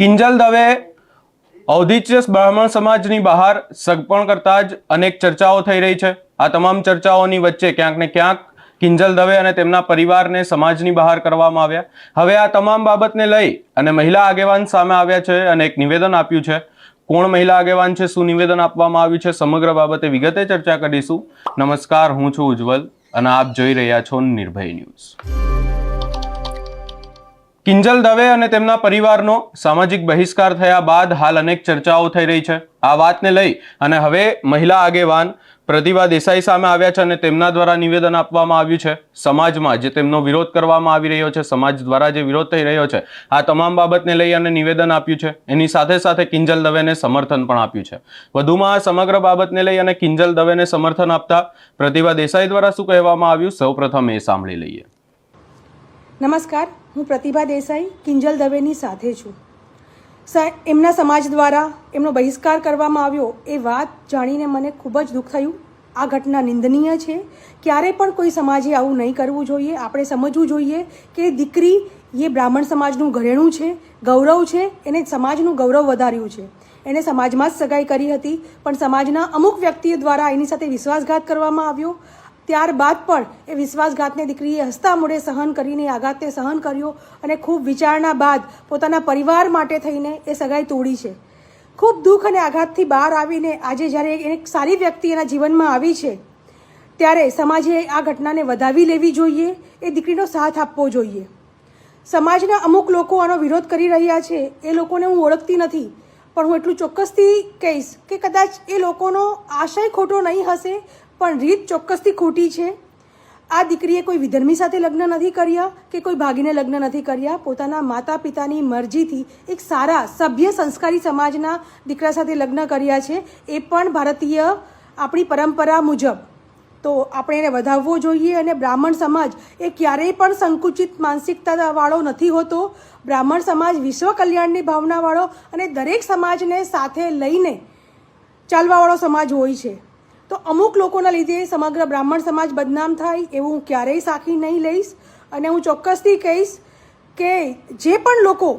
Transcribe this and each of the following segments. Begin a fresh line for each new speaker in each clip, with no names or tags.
કિંજલ દવે ઔદિત્ય બ્રાહ્મણ સમાજની બહાર સગપણ કરતા જ અનેક ચર્ચાઓ થઈ રહી છે. આ તમામ ચર્ચાઓની વચ્ચે ક્યાંક ને ક્યાંક કિંજલ દવે અને તેમના પરિવારને સમાજની બહાર કરવામાં આવ્યા. હવે આ તમામ બાબતને લઈ અને મહિલા આગેવાન સામે આવ્યા છે અને એક નિવેદન આપ્યું છે. કોણ મહિલા આગેવાન છે, શું નિવેદન આપવામાં આવ્યું છે, સમગ્ર બાબતે વિગતે ચર્ચા કરીશું. નમસ્કાર, હું છું ઉજ્જવલ અને આપ જોઈ રહ્યા છો નિર્ભય ન્યૂઝ. કિંજલ દવે અને તેમના પરિવારનો સામાજિક બહિષ્કાર થયા બાદ હાલ અનેક ચર્ચાઓ થઈ રહી છે. આ વાતને લઈ અને હવે મહિલા આગેવાન પ્રતિભા દેસાઈ સામે આવ્યા છે અને તેમના દ્વારા નિવેદન આપવામાં આવ્યું છે. સમાજમાં જે તેમનો વિરોધ કરવામાં આવી રહ્યો છે, સમાજ દ્વારા જે વિરોધ થઈ રહ્યો છે, આ તમામ બાબતને લઈ અને નિવેદન આપ્યું છે. એની સાથે સાથે કિંજલ દવેને સમર્થન પણ આપ્યું છે. વધુમાં આ સમગ્ર બાબતને લઈ અને કિંજલ દવેને સમર્થન આપતા પ્રતિભા દેસાઈ દ્વારા શું કહેવામાં આવ્યું? સૌપ્રથમ એ સાંભળી લઈએ.
નમસ્કાર. હું પ્રતિભા દેસાઈ, કિંજલ દવેની સાથે છું. એમના સમાજ દ્વારા એમનો બહિષ્કાર કરવામાં આવ્યો એ વાત જાણીને મને ખૂબ જ દુઃખ થયું. આ ઘટના નિંદનીય છે. ક્યારે પણ કોઈ સમાજે આવું નહીં કરવું જોઈએ. આપણે સમજવું જોઈએ કે દીકરી એ બ્રાહ્મણ સમાજનું ઘરેણું છે, ગૌરવ છે, એને સમાજનું ગૌરવ વધાર્યું છે. એને સમાજમાં જ સગાઈ કરી હતી, પણ સમાજના અમુક વ્યક્તિઓ દ્વારા એની સાથે વિશ્વાસઘાત કરવામાં આવ્યો. ત્યારબાદ પણ એ વિશ્વાસઘાતને દીકરીએ હસતા મોઢે સહન કરીને આઘાતને સહન કર્યો અને ખૂબ વિચારણા બાદ પોતાના પરિવાર માટે થઈને એ સગાઈ તોડી છે. ખૂબ દુઃખ અને આઘાતથી બહાર આવીને આજે જ્યારે એક સારી વ્યક્તિ એના જીવનમાં આવી છે, ત્યારે સમાજે આ ઘટનાને વધાવી લેવી જોઈએ, એ દીકરીનો સાથ આપવો જોઈએ. સમાજના અમુક લોકો આનો વિરોધ કરી રહ્યા છે, એ લોકોને હું ઓળખતી નથી, પણ હું એટલું ચોક્કસથી કહીશ કે કદાચ એ લોકોનો આશય ખોટો નહીં હશે પણ રીત ચોક્કસથી ખોટી છે. આ દીકરીએ કોઈ વિધર્મી સાથે લગ્ન નથી કર્યા કે કોઈ ભાગીને લગ્ન નથી કર્યા. પોતાના માતા પિતાની મરજીથી એક સારા સભ્ય સંસ્કારી સમાજના દીકરા સાથે લગ્ન કર્યા છે. એ પણ ભારતીય આપણી પરંપરા મુજબ. તો આપણે એને વધાવવો જોઈએ અને બ્રાહ્મણ સમાજ એ ક્યારેય પણ સંકુચિત માનસિકતાવાળો નથી હોતો. બ્રાહ્મણ સમાજ વિશ્વ કલ્યાણની ભાવનાવાળો અને દરેક સમાજને સાથે લઈને ચાલવાવાળો સમાજ હોય છે. તો અમુક લોકોના લીધે સમગ્ર બ્રાહ્મણ સમાજ બદનામ થાય એવું હું ક્યારેય સાખી નહીં લઈશ. અને હું ચોક્કસથી કહીશ કે જે પણ લોકો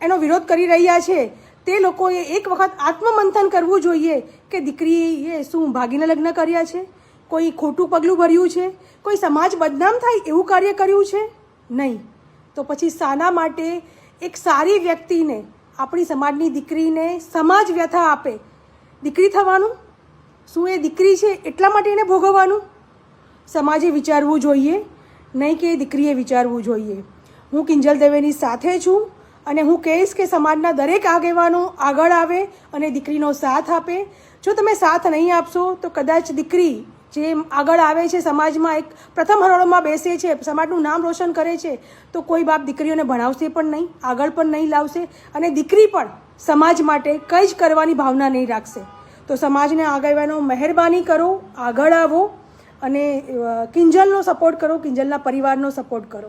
એનો વિરોધ કરી રહ્યા છે, તે લોકોએ એક વખત આત્મમંથન કરવું જોઈએ કે દીકરીએ શું ભાગીને લગ્ન કર્યા છે? કોઈ ખોટું પગલું ભર્યું છે? કોઈ સમાજ બદનામ થાય એવું કાર્ય કર્યું છે? નહીં. તો પછી શાના માટે એક સારી વ્યક્તિને, આપણી સમાજની દીકરીને સમાજ વ્યથા આપે. દીકરી થવાનું શું એ દીકરી છે એટલા માટે એને ભોગવવાનું? સમાજે વિચારવું જોઈએ, નહીં કે દીકરીએ વિચારવું જોઈએ. હું કિંજલ દવેની સાથે છું અને હું કહીશ કે સમાજના દરેક આગેવાનો આગળ આવે અને દીકરીનો સાથ આપે. જો તમે સાથ નહીં આપશો, તો કદાચ દીકરી જે આગળ આવે છે સમાજમાં, એક પ્રથમ હરોળમાં બેસે છે, સમાજનું નામ રોશન કરે છે, તો કોઈ બાપ દીકરીઓને ભણાવશે પણ નહીં, આગળ પણ નહીં લાવશે અને દીકરી પણ સમાજ માટે કંઈ જ કરવાની ભાવના નહીં રાખશે. તો સમાજને આગળવાનો મહેરબાની કરો, આગળ આવો અને કિંજલનો સપોર્ટ કરો, કિંજલના પરિવારનો સપોર્ટ કરો.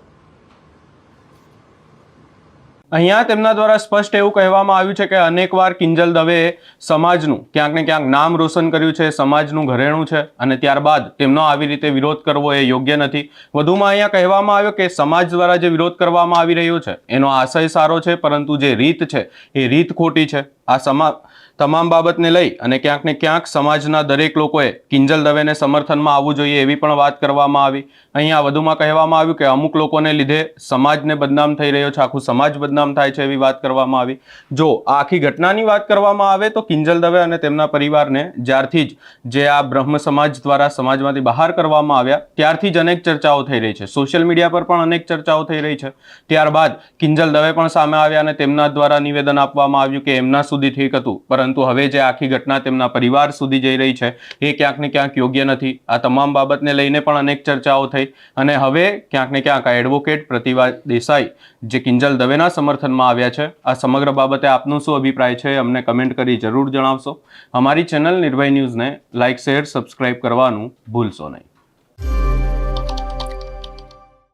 અહીંયા તેમના દ્વારા સ્પષ્ટ એવું કહેવામાં આવ્યું છે કે અનેકવાર કિંજલ દવેએ સમાજનું ક્યાંક ને ક્યાંક નામ રોશન કર્યું છે, સમાજનું ઘરેણું છે અને ત્યારબાદ તેમનો આવી રીતે વિરોધ કરવો એ યોગ્ય નથી. વધુમાં અહીંયા કહેવામાં આવ્યું કે સમાજ દ્વારા જે વિરોધ કરવામાં આવી રહ્યો છે, એનો આશય સારો છે, પરંતુ જે રીત છે એ રીત ખોટી છે. આ સમા તમામ બાબતને લઈ અને ક્યાંક ને ક્યાંક સમાજના દરેક લોકોએ કિંજલ દવેને સમર્થનમાં આવવું જોઈએ એવી પણ વાત કરવામાં આવી. અહીંયા વધુમાં કહેવામાં આવ્યું કે અમુક લોકોને લીધે સમાજને બદનામ થઈ રહ્યો છે, આખું સમાજ બદનામ થાય છે એવી વાત કરવામાં આવી. જો આ આખી ઘટનાની વાત કરવામાં આવે તો કિંજલ દવે અને તેમના પરિવારને જ્યારથી જ જે આ બ્રહ્મ સમાજ દ્વારા સમાજમાંથી બહાર કરવામાં આવ્યા, ત્યારથી જ અનેક ચર્ચાઓ થઈ રહી છે. સોશિયલ મીડિયા પર પણ અનેક ચર્ચાઓ થઈ રહી છે. ત્યારબાદ કિંજલ દવે પણ સામે આવ્યા અને તેમના દ્વારા નિવેદન આપવામાં આવ્યું કે એમના સુધી ઠીક હતું, પરંતુ હવે જે આખી ઘટના તેમના પરિવાર સુધી જઈ રહી છે, એ ક્યાંક ને ક્યાંક યોગ્ય નથી. આ તમામ બાબતને લઈને પણ અનેક ચર્ચાઓ થઈ અને હવે ક્યાંક ને ક્યાંક આ એડવોકેટ પ્રતિભા દેસાઈ, જે કિંજલ દવેના સમર્થનમાં આવ્યા છે, આ સમગ્ર બાબતે આપનો શું અભિપ્રાય છે, અમને કમેન્ટ કરી જરૂર જણાવશો. અમારી ચેનલ નિર્ભય ન્યૂઝને લાઇક શેર, સબસ્ક્રાઇબ કરવાનું ભૂલશો નહીં.